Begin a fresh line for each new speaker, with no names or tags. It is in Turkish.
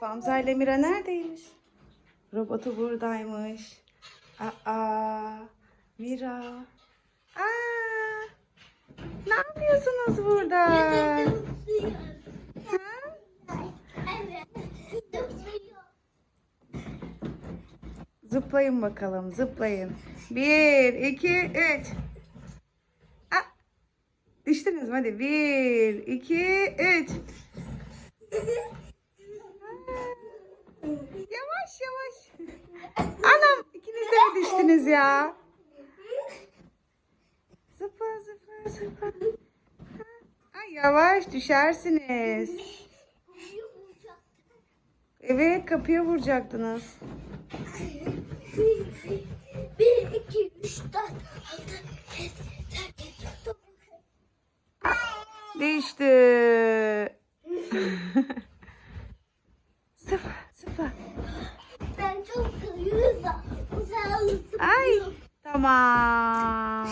Hamza ile Mira neredeymiş? Robotu buradaymış. Aa, Mira. Aa, ne yapıyorsunuz burada? Zıplayın bakalım, zıplayın. Bir, iki, üç. Aa, düştünüz mü? Hadi bir, iki, üç. Yavaş yavaş. Anam ikiniz de mi düştünüz ya? Zıpla zıpla zıpla. Ay yavaş düşersiniz. Evet kapıya vuracaktınız.
Bir, iki, üç, dört, altı, yedi, sekiz, 吃
饭吃饭，
咱就可乐，不
唱了。哎，大妈。